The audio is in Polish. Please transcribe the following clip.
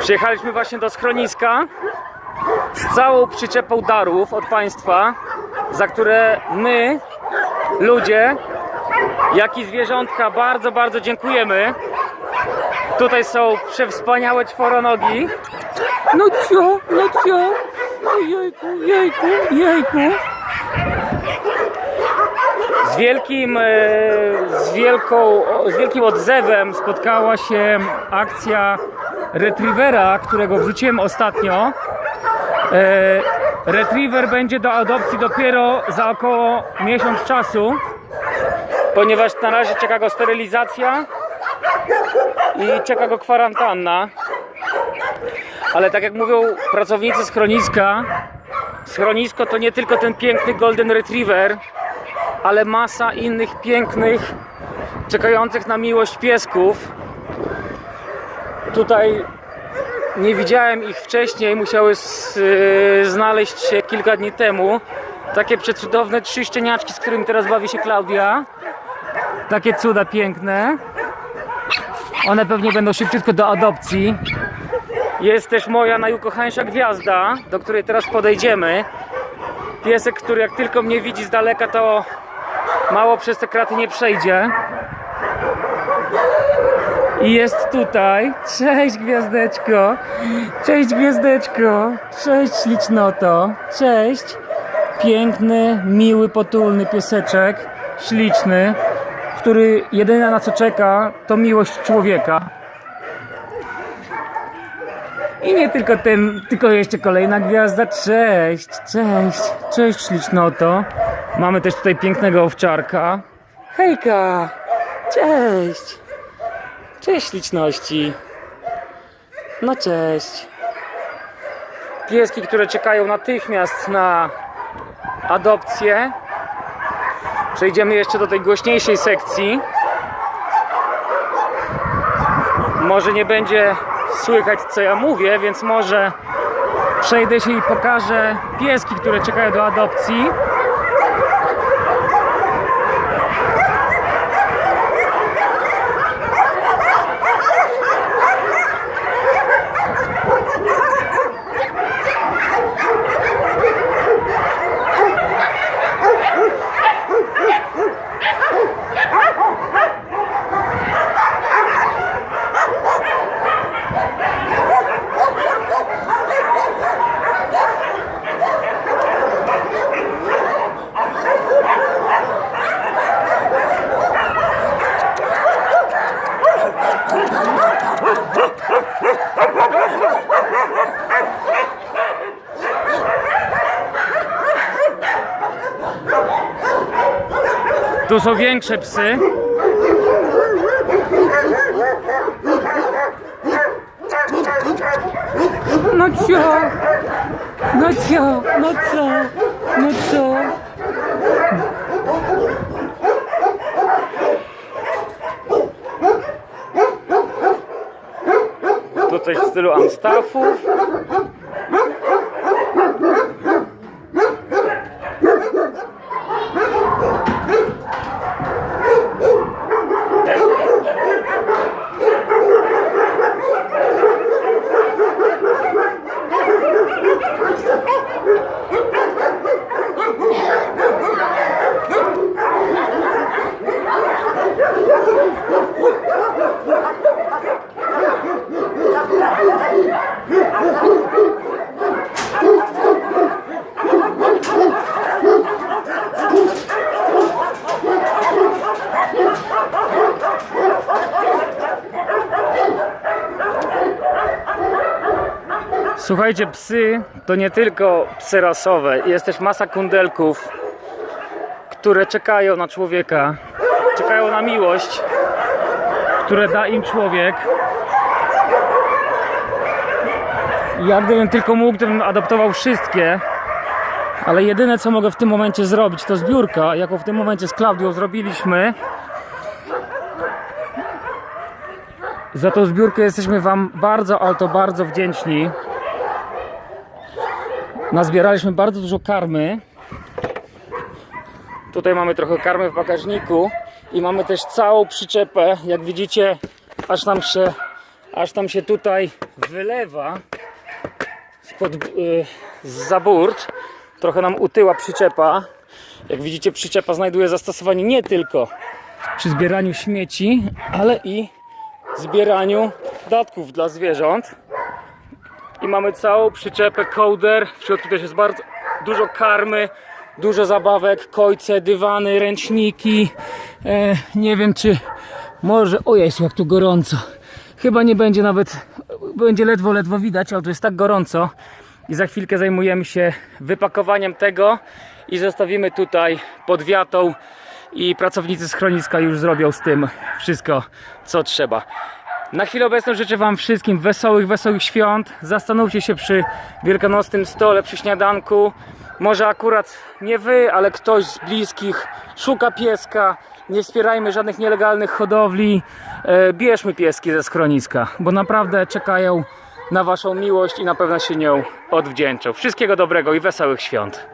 Przyjechaliśmy właśnie do schroniska z całą przyczepą darów od państwa, za które my, ludzie, jak i zwierzątka bardzo, bardzo dziękujemy. Tutaj są przewspaniałe czworonogi. No cio, no cio. Jejku, jejku, jejku. Z wielkim, e, z, wielką, z wielkim odzewem spotkała się akcja Retrievera, którego wrzuciłem ostatnio. E, Retriever będzie do adopcji dopiero za około miesiąc czasu, ponieważ na razie czeka go sterylizacja i czeka go kwarantanna. Ale tak jak mówią pracownicy schroniska, schronisko to nie tylko ten piękny Golden Retriever, ale masa innych pięknych, czekających na miłość piesków. Tutaj nie widziałem ich wcześniej, musiały yy, znaleźć się kilka dni temu. Takie przecudowne trzy szczeniaczki, z którymi teraz bawi się Klaudia. Takie cuda piękne. One pewnie będą szybciutko do adopcji. Jest też moja najukochańsza gwiazda, do której teraz podejdziemy. Piesek, który jak tylko mnie widzi z daleka, to mało przez te kraty nie przejdzie. I jest tutaj. Cześć gwiazdeczko. Cześć gwiazdeczko. Cześć ślicznoto. Cześć. Piękny, miły, potulny pieseczek. Śliczny, który jedyne na co czeka to miłość człowieka. I nie tylko ten, tylko jeszcze kolejna gwiazda. Cześć, cześć, cześć ślicznoto. Mamy też tutaj pięknego owczarka. Hejka, cześć. Cześć śliczności. No cześć. Pieski, które czekają natychmiast na adopcję. Przejdziemy jeszcze do tej głośniejszej sekcji. Może nie będzie słychać co ja mówię, więc może przejdę się i pokażę pieski, które czekają do adopcji. Tu są większe psy. No cio, no cio, no co, no co? Tu coś w stylu Amstaffów. Słuchajcie, psy to nie tylko psy rasowe, jest też masa kundelków, które czekają na człowieka, czekają na miłość, które da im człowiek. Ja gdybym tylko mógł, gdybym adoptował wszystkie, ale jedyne co mogę w tym momencie zrobić to zbiórka, jaką w tym momencie z Klaudią zrobiliśmy. Za tą zbiórkę jesteśmy Wam bardzo, ale to bardzo wdzięczni. Nazbieraliśmy bardzo dużo karmy. Tutaj mamy trochę karmy w bagażniku i mamy też całą przyczepę. Jak widzicie, aż nam się aż tam się tutaj wylewa spod, y, za burt. Trochę nam utyła przyczepa. Jak widzicie, przyczepa znajduje zastosowanie nie tylko przy zbieraniu śmieci, ale i zbieraniu datków dla zwierząt. I mamy całą przyczepę kołder. W środku też jest bardzo dużo karmy, dużo zabawek, kojce, dywany, ręczniki. E, nie wiem czy może. O Jezu, jak tu gorąco. Chyba nie będzie nawet. Będzie ledwo, ledwo widać, ale tu jest tak gorąco. I za chwilkę zajmujemy się wypakowaniem tego i zostawimy tutaj pod wiatą. I pracownicy schroniska już zrobią z tym wszystko, co trzeba. Na chwilę obecną życzę Wam wszystkim wesołych, wesołych świąt. Zastanówcie się przy wielkanocnym stole, przy śniadanku. Może akurat nie Wy, ale ktoś z bliskich szuka pieska. Nie wspierajmy żadnych nielegalnych hodowli. E, bierzmy pieski ze schroniska, bo naprawdę czekają na Waszą miłość i na pewno się nią odwdzięczą. Wszystkiego dobrego i wesołych świąt.